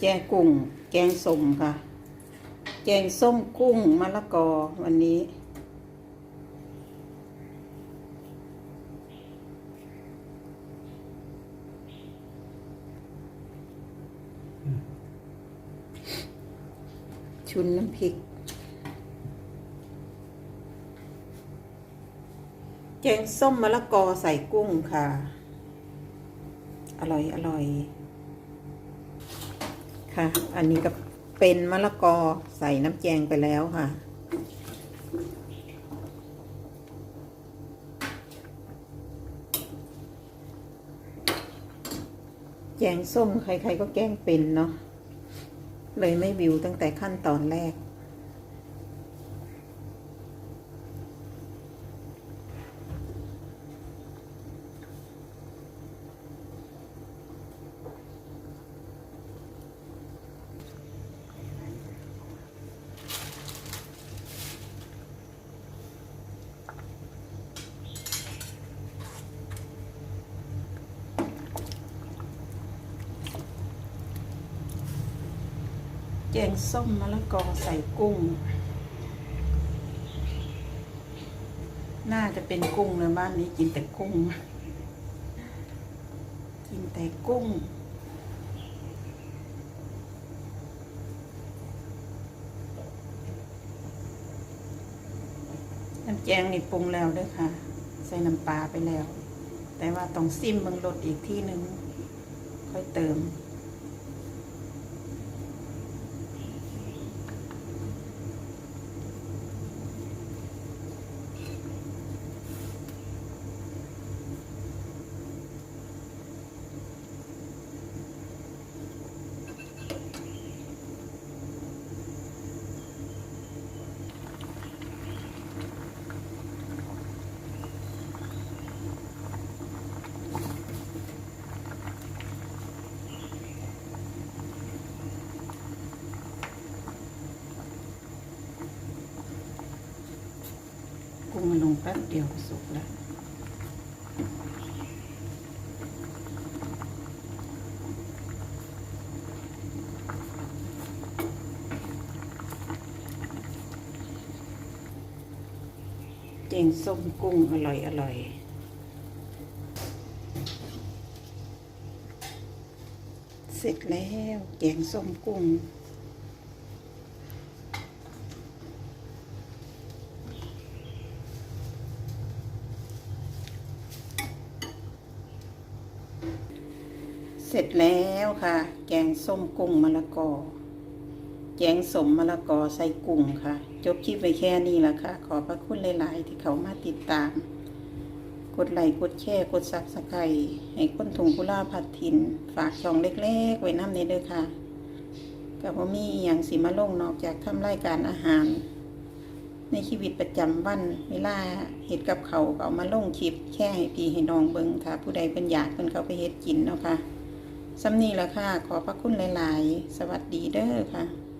แจงกุ้ง แกงส้มค่ะ แกงส้มกุ้งมะละกอวันนี้ ชุนน้ำพริก แกงส้มมะละกอใส่กุ้งค่ะ อร่อย อร่อย ค่ะ อันนี้ก็เป็นมะละกอใส่น้ำแจงไปแล้วค่ะแกงส้มใครๆก็แกล้งเป็นเนาะเลยไม่วิวตั้งแต่ขั้นตอนแรก กงส้มมะละกอใส่กุ้ง น่าจะเป็นกุ้งนะบ้านนี้กินแต่กุ้ง กินแต่กุ้ง น้ำแกงนี่ปรุงแล้วด้วยค่ะ ใส่น้ำปลาไปแล้ว แต่ว่าต้องซิมเบิ่งรสอีกที่หนึ่งค่อยเติม กุ้งมันลงแป๊บเดียวก็สุกแล้วเจงส้มกุ้งอร่อยอร่อยเสร็จแล้วแกงส้มกุ้ง เสร็จแล้วค่ะ แกงส้มกุ้งมะละกอ แกงสมมะละกอใส่กุ้งค่ะ จบคลิปไปแค่นี้ละค่ะ ขอบพระคุณหลาย ๆ ที่เขามาติดตาม กดไลค์กดแชร์กดซับสไครต์ให้คนถุงกุลาพัดทิน ฝากช่องเล็ก ๆ ไว้น้ำในเด้อค่ะกับว่ามีอย่างสีมาลงนอกจากทำรายการอาหาร ในชีวิตประจำวันเวลาเห็ดกับเขาเอามาลงคลิปแค่ให้พี่ให้น้องเบิงค่ะ ผู้ใดเป็นอยากเพิ่นเขาไปเฮ็ดกินเนาะค่ะ สำนีละค่ะ ขอพระคุณหลาย ๆ สวัสดีเด้อค่ะ